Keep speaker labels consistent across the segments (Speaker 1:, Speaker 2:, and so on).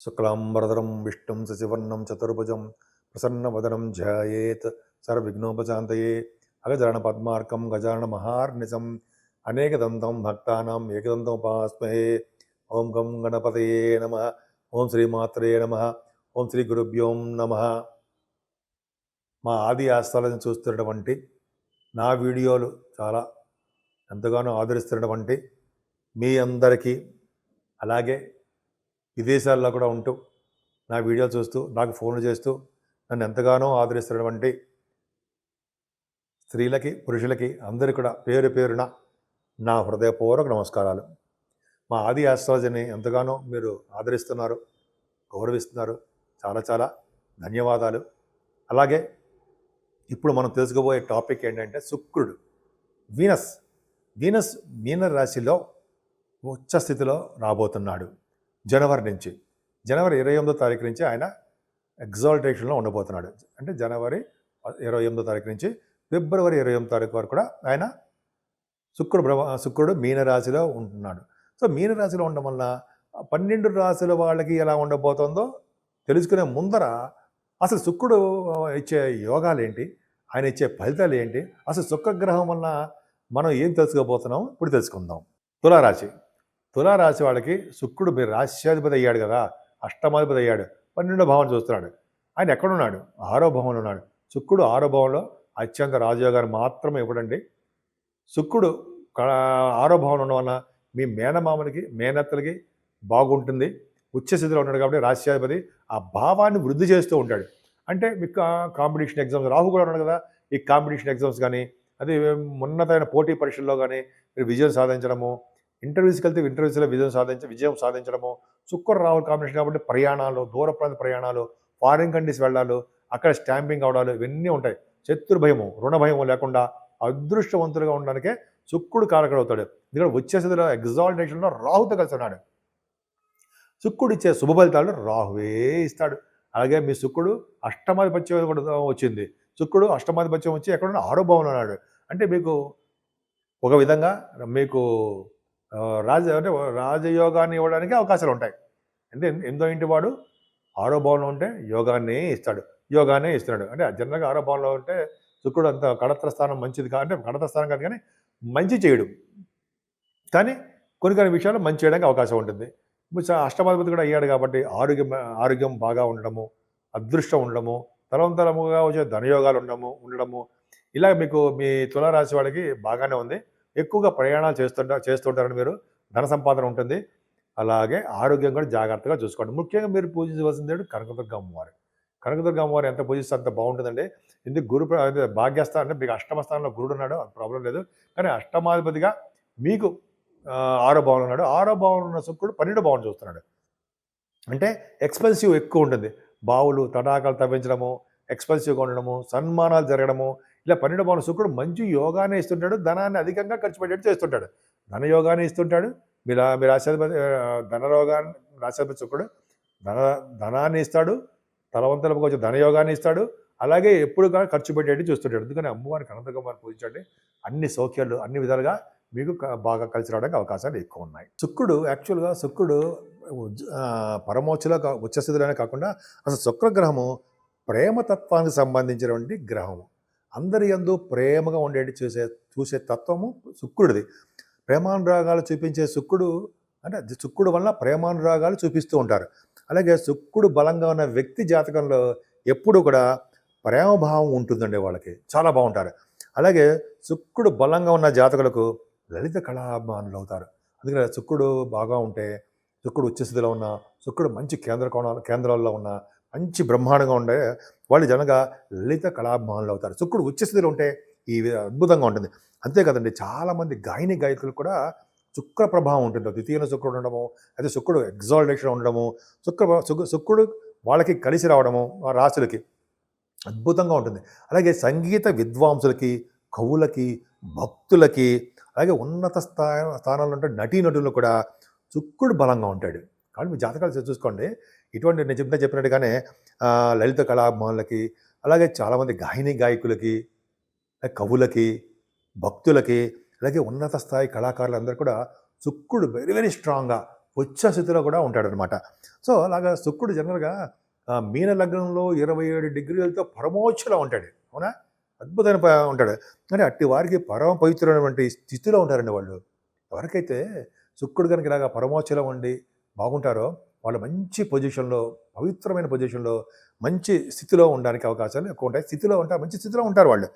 Speaker 1: శుక్లాంబరదరం విష్ణుం శశివర్ణం చతుర్భుజం ప్రసన్నవదనం ధ్యాయేత్ సర్వవిఘ్నోపశాంతయే అగజాన పద్మార్కం గజాన మహార్నిజం అనేకదంతం భక్తానాం భక్తానం ఉపాస్మహే ఓం గం గణపతయే నమ ఓం శ్రీమాత్రే నమ ఓం శ్రీ గురుభ్యోం నమ మా ఆది ఆస్థాలను చూస్తున్నటువంటి నా వీడియోలు చాలా ఎంతగానో ఆదరిస్తున్నటువంటి మీ అందరికీ అలాగే విదేశాల్లో కూడా ఉంటూ నా వీడియోలు చూస్తూ నాకు ఫోన్లు చేస్తూ నన్ను ఎంతగానో ఆదరిస్తున్నటువంటి స్త్రీలకి పురుషులకి అందరికీ కూడా పేరు పేరున నా హృదయపూర్వక నమస్కారాలు. మా ఆది ఆస్ట్రాలజీని ఎంతగానో మీరు ఆదరిస్తున్నారు గౌరవిస్తున్నారు. చాలా చాలా ధన్యవాదాలు. అలాగే ఇప్పుడు మనం తెలుసుకోబోయే టాపిక్ ఏంటంటే శుక్రుడు వీనస్. వీనస్ మీన రాశిలో ఉచ్చ స్థితిలో రాబోతున్నాడు. జనవరి నుంచి. జనవరి ఇరవై ఎనిమిదో తారీఖు నుంచి ఆయన ఎగ్జాల్టేషన్లో ఉండబోతున్నాడు. అంటే జనవరి ఇరవై ఎనిమిదో తారీఖు నుంచి ఫిబ్రవరి ఇరవై ఎనిమిది తారీఖు వరకు కూడా ఆయన శుక్రుడు బ్రహ్మ శుక్రుడు మీనరాశిలో ఉంటున్నాడు. సో మీనరాశిలో ఉండడం వల్ల పన్నెండు రాశుల వాళ్ళకి ఎలా ఉండబోతుందో తెలుసుకునే ముందర అసలు శుక్రుడు ఇచ్చే యోగాలు ఏంటి? ఆయన ఇచ్చే ఫలితాలు ఏంటి? అసలు శుక్రగ్రహం వల్ల మనం ఏం తెలుసుకోబోతున్నాం? ఇప్పుడు తెలుసుకుందాం. తులారాశి. తులారాశి వాళ్ళకి శుక్రుడు మీరు రాశ్యాధిపతి అయ్యాడు కదా అష్టమాధిపతి అయ్యాడు. పన్నెండో భావన చూస్తున్నాడు. ఆయన ఎక్కడున్నాడు? ఆరో భావంలో ఉన్నాడు. శుక్రుడు ఆరో భావంలో అత్యంత రాజయోగాన్ని మాత్రమే ఇవ్వడండి. శుక్రుడు ఆరో భవనం ఉన్న వలన మీ మేనమామలకి మేనత్తలకి బాగుంటుంది. ఉచ్చస్థితిలో ఉన్నాడు కాబట్టి రాశ్యాధిపతి ఆ భావాన్ని వృద్ధి చేస్తూ ఉంటాడు. అంటే మీకు కాంపిటీషన్ ఎగ్జామ్స్ రాహు కూడా ఉన్నాడు కదా ఈ కాంపిటీషన్ ఎగ్జామ్స్ కానీ అది ఉన్నతమైన పోటీ పరీక్షల్లో కానీ మీరు విజయం సాధించడము ఇంటర్వ్యూస్కి వెళ్తే ఇంటర్వ్యూస్లో విజయం సాధించ విజయం సాధించడము శుక్ర రాహుల్ కాంబినేషన్ కాబట్టి ప్రయాణాలు దూర ప్రాంత ప్రయాణాలు ఫారిన్ కంట్రీస్ వెళ్ళాలు అక్కడ స్టాంపింగ్ అవడాలు ఇవన్నీ ఉంటాయి. శత్రు భయము రుణ భయము లేకుండా అదృష్టవంతులుగా ఉండడానికే శుక్రుడు కారకుడు అవుతాడు. ఎందుకంటే వచ్చేసేదిలో ఎగ్జాల్టేషన్లో రాహుతో కలిసి ఉన్నాడు. శుక్రుడు ఇచ్చే శుభ ఫలితాలు రాహువే ఇస్తాడు. అలాగే మీ శుక్రుడు అష్టమాధిపత్యం కూడా వచ్చింది. శుక్రుడు అష్టమాధిపత్యం వచ్చి ఎక్కడున్న ఆరో భావంలో ఉన్నాడు. అంటే మీకు ఒక విధంగా మీకు రాజ అంటే రాజయోగాన్ని ఇవ్వడానికి అవకాశాలు ఉంటాయి. అంటే ఎంతో ఇంటి వాడు ఆరో భావంలో ఉంటే యోగాన్ని ఇస్తాడు. యోగానే ఇస్తున్నాడు. అంటే జనరల్గా ఆరో భావంలో ఉంటే శుక్రుడు అంత కడత్ర స్థానం మంచిది కా అంటే కడత్ర స్థానం కాదు కానీ మంచి చేయడు. కానీ కొన్ని కొన్ని విషయాలు మంచి చేయడానికి అవకాశం ఉంటుంది. అష్టమాధిపతి కూడా అయ్యాడు కాబట్టి ఆరోగ్యం ఆరోగ్యం బాగా ఉండడము అదృష్టం ఉండడము తరంతరముగా వచ్చే ధనయోగాలు ఉండడము ఉండడము. ఇలా మీకు మీ తులారాశి వాళ్ళకి బాగానే ఉంది. ఎక్కువగా ప్రయాణాలు చేస్తుంటా చేస్తుంటారని మీరు ధన సంపాదన ఉంటుంది. అలాగే ఆరోగ్యం కూడా జాగ్రత్తగా చూసుకోండి. ముఖ్యంగా మీరు పూజించవలసింది ఏంటి? కనకదుర్గ అమ్మవారు. కనకదుర్గ అమ్మవారు ఎంత పూజిస్తే అంత బాగుంటుందండి. ఎందుకు గురు భాగ్యస్థానం మీకు అష్టమస్థానంలో గురుడు ఉన్నాడు ప్రాబ్లం లేదు. కానీ అష్టమాధిపతిగా మీకు ఆరో భావన ఉన్నాడు. ఆరో భావన ఉన్న శుక్రుడు పన్నెండు భావన చూస్తున్నాడు. అంటే ఎక్స్పెన్సివ్ ఎక్కువ ఉంటుంది. బావులు తటాకాలు తవ్వించడము ఎక్స్పెన్సివ్గా ఉండడము సన్మానాలు జరగడము ఇలా పన్నెండు భావన శుక్రుడు మంచి యోగానే ఇస్తుంటాడు ధనాన్ని అధికంగా ఖర్చు పెట్టేట్టు చేస్తుంటాడు. ధన యోగాన్ని ఇస్తుంటాడు మీరు మీ రాశాధిపతి ధన రోగాన్ని రాశాధిపతి శుక్రుడు ధన ధనాన్ని ఇస్తాడు తలవంతలకు వచ్చే ధనయోగాన్ని ఇస్తాడు అలాగే ఎప్పుడు కూడా ఖర్చు పెట్టేట్టు చూస్తుంటాడు. ఎందుకని అమ్మవారి అనంతకుమారిని పూజించండి అన్ని సౌఖ్యాలు అన్ని విధాలుగా మీకు బాగా కలిసి రావడానికి అవకాశాలు ఎక్కువ ఉన్నాయి. శుక్రుడు యాక్చువల్గా శుక్రుడు ఉజ్జ- పరమోచ్చలో కా- ఉచ్చస్థితిలోనే కాకుండా అసలు శుక్రగ్రహము ప్రేమతత్వానికి సంబంధించినటువంటి గ్రహము. అందరి ఎందు ప్రేమగా ఉండేటి చూసే చూసే తత్వము శుక్రుడిది. ప్రేమానురాగాలు చూపించే శుక్రుడు అంటే శుక్రుడు వల్ల ప్రేమానురాగాలు చూపిస్తూ ఉంటారు. అలాగే శుక్రుడు బలంగా ఉన్న వ్యక్తి జాతకంలో ఎప్పుడు కూడా ప్రేమభావం ఉంటుందండి వాళ్ళకి. చాలా బాగుంటారు. అలాగే శుక్రుడు బలంగా ఉన్న జాతకులకు లలిత కళాభిమానులు అవుతారు. అందుకని శుక్రుడు బాగా ఉంటే శుక్రుడు ఉచ్చస్థితిలో ఉన్న శుక్రుడు మంచి కేంద్ర కోణాలు కేంద్రాల్లో ఉన్న మంచి బ్రహ్మాండంగా ఉండే వాళ్ళు జనగా లలిత కళాభిమానులు అవుతారు. శుక్రుడు ఉచ్చస్థితిలో ఉంటే ఈ అద్భుతంగా ఉంటుంది. అంతే కదండి చాలామంది గాయని గాయకులు కూడా శుక్ర ప్రభావం ఉంటుంది. ద్వితీయ శుక్రుడు ఉండడము అయితే శుక్రుడు ఎగ్జాల్టేషన్ ఉండడము శుక్ర శుక్రుడు వాళ్ళకి కలిసి రావడము రాశులకి అద్భుతంగా ఉంటుంది. అలాగే సంగీత విద్వాంసులకి కవులకి భక్తులకి అలాగే ఉన్నత స్థాయి స్థానాల్లో ఉంటే నటీనటులు కూడా శుక్రుడు బలంగా ఉంటాడు. కాబట్టి మీ జాతకాలు చూసుకోండి. ఇటువంటి నేను చెప్తే చెప్పినట్టుగానే లలిత కళాభిమానులకి అలాగే చాలామంది గాయని గాయకులకి కవులకి భక్తులకి అలాగే ఉన్నత స్థాయి కళాకారులందరూ కూడా శుక్రుడు వెరీ వెరీ స్ట్రాంగ్గా వచ్చే స్థితిలో కూడా ఉంటాడనమాట సో అలాగా శుక్రుడు జనరల్గా మీన లగ్నంలో ఇరవై ఏడు డిగ్రీలతో పరమోచ్చలో ఉంటాడు. అవునా? అద్భుతమైన ఉంటాడు. కానీ అట్టి వారికి పరమ పవిత్రమైనటువంటి స్థితిలో ఉంటారండి వాళ్ళు. ఎవరికైతే శుక్రుడు కనుక ఇలాగా పరమోచ్చలో ఉండి బాగుంటారో వాళ్ళు మంచి పొజిషన్లో పవిత్రమైన పొజిషన్లో మంచి స్థితిలో ఉండడానికి అవకాశాలు ఎక్కువ ఉంటాయి. స్థితిలో ఉంటారు మంచి స్థితిలో ఉంటారు వాళ్ళు.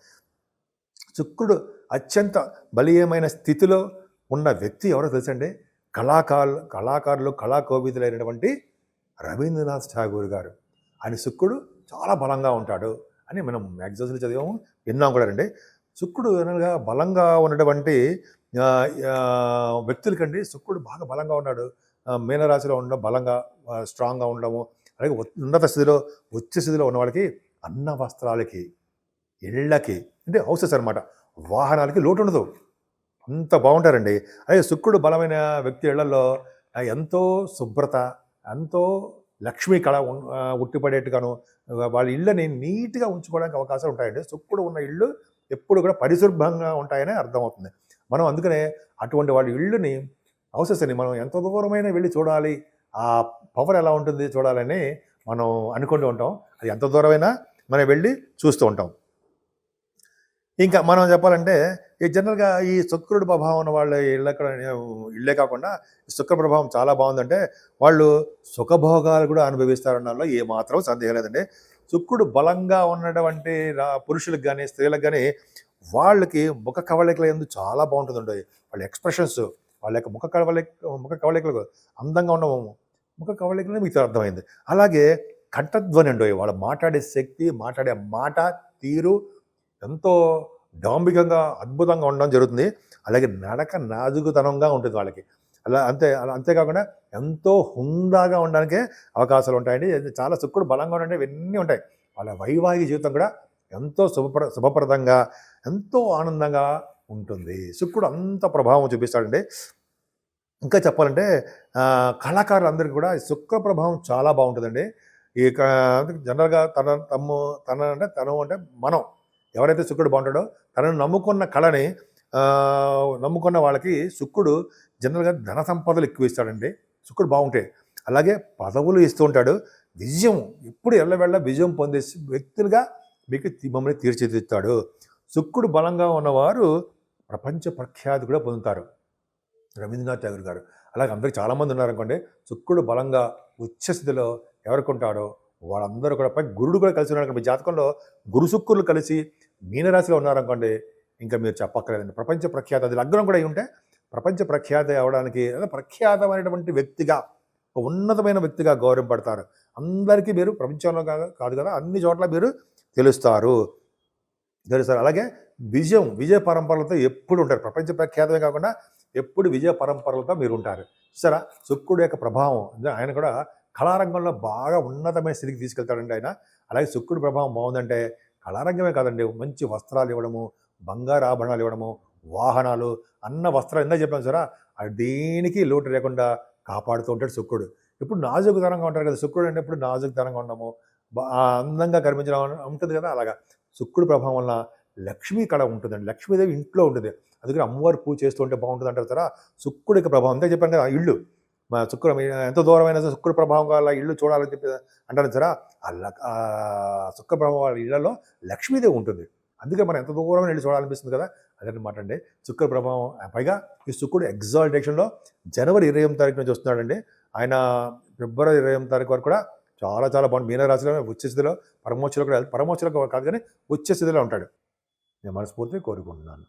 Speaker 1: శుక్రుడు అత్యంత బలీయమైన స్థితిలో ఉన్న వ్యక్తి ఎవరో తెలుసండి? కళాకారులు కళాకారులు కళాకోవిదులైనటువంటి రవీంద్రనాథ్ ఠాగూర్ గారు. ఆయన శుక్రుడు చాలా బలంగా ఉంటాడు అని మనం మ్యాగజైన్స్లో చదివాము విన్నాం కూడా అండి. శుక్రుడు అనగా బలంగా ఉన్నటువంటి వ్యక్తులకండి శుక్రుడు బాగా బలంగా ఉన్నాడు. మీనరాశిలో ఉండడం బలంగా స్ట్రాంగ్గా ఉండడము అలాగే ఉన్నత స్థితిలో ఉచ్చ స్థితిలో ఉన్న వాళ్ళకి అన్న వస్త్రాలకి ఇళ్ళకి అంటే హౌసెస్ అనమాట వాహనాలకి లోటు ఉండదు. అంత బాగుంటారండి. అలాగే శుక్రుడు బలమైన వ్యక్తి ఇళ్ళలో ఎంతో శుభ్రత ఎంతో లక్ష్మీ కళ ఉట్టిపడేట్టుగాను వాళ్ళ ఇళ్ళని నీట్గా ఉంచుకోవడానికి అవకాశాలు ఉంటాయండి. శుక్రుడు ఉన్న ఇళ్ళు ఎప్పుడు కూడా పరిశుభ్రంగా ఉంటాయని అర్థమవుతుంది. మనం అందుకనే అటువంటి వాళ్ళ ఇళ్ళుని హౌసెస్ మనం ఎంత దూరమైనా వెళ్ళి చూడాలి. ఆ పవర్ ఎలా ఉంటుంది చూడాలని మనం అనుకుంటూ ఉంటాం. అది ఎంత దూరమైనా మనం వెళ్ళి చూస్తూ ఉంటాం. ఇంకా మనం చెప్పాలంటే ఈ జనరల్గా ఈ శుక్రుడు ప్రభావం ఉన్న వాళ్ళ ఇళ్ళక్కడ ఇళ్ళే కాకుండా శుక్ర ప్రభావం చాలా బాగుందంటే వాళ్ళు సుఖభోగాలు కూడా అనుభవిస్తారన్నలో ఏ మాత్రం సందేహం లేదండి. శుక్రుడు బలంగా ఉన్నటువంటి పురుషులకు కానీ స్త్రీలకు కానీ వాళ్ళకి ముఖ కవళికల ఎందుకు చాలా బాగుంటుందండి. వాళ్ళ ఎక్స్ప్రెషన్స్ వాళ్ళ యొక్క ముఖ కవళిక ముఖ కవళికలు అందంగా ఉండవు ముఖ కవళికలు మీకు అర్థమైంది. అలాగే కంఠధ్వని అండి వాళ్ళు మాట్లాడే శక్తి మాట్లాడే మాట తీరు ఎంతో డాంబికంగా అద్భుతంగా ఉండడం జరుగుతుంది. అలాగే నడక నాజుకుతనంగా ఉంటుంది వాళ్ళకి. అలా అంతే అలా అంతేకాకుండా ఎంతో హుందాగా ఉండడానికే అవకాశాలు ఉంటాయండి. చాలా శుక్రుడు బలంగా ఉండే ఇవన్నీ ఉంటాయి. వాళ్ళ వైవాహిక జీవితం కూడా ఎంతో శుభప్ర శుభప్రదంగా ఎంతో ఆనందంగా ఉంటుంది. శుక్రుడు అంత ప్రభావం చూపిస్తాడండి ఇంకా చెప్పాలంటే కళాకారులందరికీ కూడా శుక్ర ప్రభావం చాలా బాగుంటుందండి. ఈ జనరల్గా తన తమ్ము తన అంటే తను అంటే మనం ఎవరైతే శుక్రుడు బాగుంటాడో తనను నమ్ముకున్న కళని నమ్ముకున్న వాళ్ళకి శుక్రుడు జనరల్గా ధన సంపదలు ఎక్కువ ఇస్తాడండి. శుక్రుడు బాగుంటాయి అలాగే పదవులు ఇస్తూ ఉంటాడు. విజయం ఎప్పుడు ఎల్లవెళ్ళ విజయం పొందే వ్యక్తులుగా మీకు మమ్మల్ని తీర్చిదిద్దుతాడు. శుక్రుడు బలంగా ఉన్నవారు ప్రపంచ ప్రఖ్యాతి కూడా పొందుతారు. రవీంద్రనాథ్ ఠాగూర్ గారు. అలాగే అందరికి చాలామంది ఉన్నారనుకోండి శుక్రుడు బలంగా ఉచ్చ స్థితిలో ఎవరికుంటాడో వాళ్ళందరూ కూడా పై గురుడు కూడా కలిసి ఉన్నారు మీ జాతకంలో గురు శుక్రులు కలిసి మీనరాశిలో ఉన్నారనుకోండి ఇంకా మీరు చెప్పక్కర్లేదండి. ప్రపంచ ప్రఖ్యాత అది లగ్నం కూడా అయి ఉంటే ప్రపంచ ప్రఖ్యాతి అవడానికి ప్రఖ్యాతమైనటువంటి వ్యక్తిగా ఒక ఉన్నతమైన వ్యక్తిగా గౌరవపడతారు అందరికీ మీరు ప్రపంచంలో కాదు కాదు కదా అన్ని చోట్ల మీరు తెలుస్తారు. తెలుస్తారు. అలాగే విజయం విజయ పరంపరలతో ఎప్పుడు ఉంటారు. ప్రపంచ ప్రఖ్యాతమే కాకుండా ఎప్పుడు విజయ పరంపరలతో మీరు ఉంటారు. సరే శుక్రుడు యొక్క ప్రభావం. ఆయన కూడా కళారంగంలో బాగా ఉన్నతమైన స్థితికి తీసుకెళ్తాడండి ఆయన. అలాగే శుక్రుడు ప్రభావం బాగుందంటే కళారంగమే కాదండి. మంచి వస్త్రాలు ఇవ్వడము బంగారు ఆభరణాలు ఇవ్వడము వాహనాలు అన్న వస్త్రాలు ఇందా చెప్పాను సరే అది దేనికి లోటు లేకుండా కాపాడుతూ ఉంటాడు శుక్రుడు. ఇప్పుడు నాజుకుతనంగా ఉంటారు కదా. శుక్రుడు అంటే ఇప్పుడు నాజుకుతనంగా ఉండము అందంగా కనిపించడం ఉంటుంది కదా. అలాగా. శుక్రుడు ప్రభావం వల్ల లక్ష్మీ కళ ఉంటుందండి. లక్ష్మీదేవి ఇంట్లో ఉంటుంది అందుకని అమ్మవారు పూజ చేస్తుంటే బాగుంటుంది అంటారు సరా శుక్రుడికి ప్రభావం. అంతే చెప్పాను కదా ఆ ఇల్లు. మా శుక్రం ఎంత దూరమైన శుక్ర ప్రభావం వల్ల ఇల్లు చూడాలని చెప్పి అంటారు సరే ఆ శుక్ర ప్రభావం వాళ్ళ ఇళ్ళలో లక్ష్మీదేవి ఉంటుంది. అందుకే మనం ఎంత దూరం వెళ్ళి చూడాలనిపిస్తుంది కదా అదనమాట అండి శుక్ర ప్రభావం పైగా ఈ శుక్రుడు ఎగ్జాల్టేషన్లో జనవరి ఇరవై ఎనిమిది తారీఖు నుంచి వస్తున్నాడండి. ఆయన ఫిబ్రవరి ఇరవై ఎనిమిది తారీఖు వరకు కూడా చాలా చాలా బాగుంది. మీనరాశిలో వచ్చే స్థితిలో పరమోచ్చలో కూడా పరమోచ్చలో కాదు కానీ వచ్చే స్థితిలో ఉంటాడు. de Mars puede correr con nada.